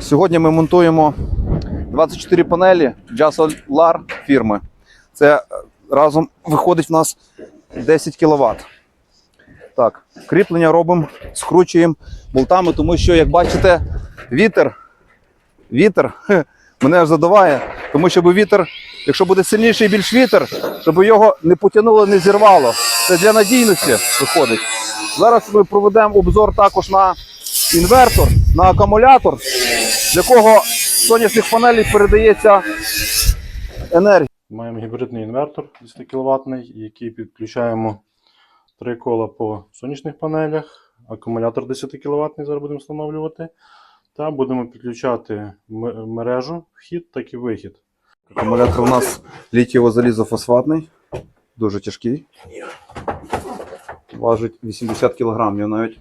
Сьогодні ми монтуємо 24 панелі Jasolar фірми. Це е, разом виходить в нас 10 кВт. Так, кріплення робимо, скручуємо болтами, тому що, як бачите, вітер, вітер мене аж задуває, тому що вітер, якщо буде сильніший більш вітер, щоб його не потягнуло, не зірвало. Це для надійності виходить. Зараз ми проведемо обзор також на інвертор, на акумулятор, для кого з сонячних панелей передається енергія. Маємо гібридний інвертор 10 кВт, який підключаємо три кола по сонячних панелях, акумулятор 10 кВт, зараз будемо встановлювати. Та будемо підключати мережу, вхід, так і вихід. Акумулятор у нас літієво залізофосфатний, дуже тяжкий. Важить 80 кг навіть.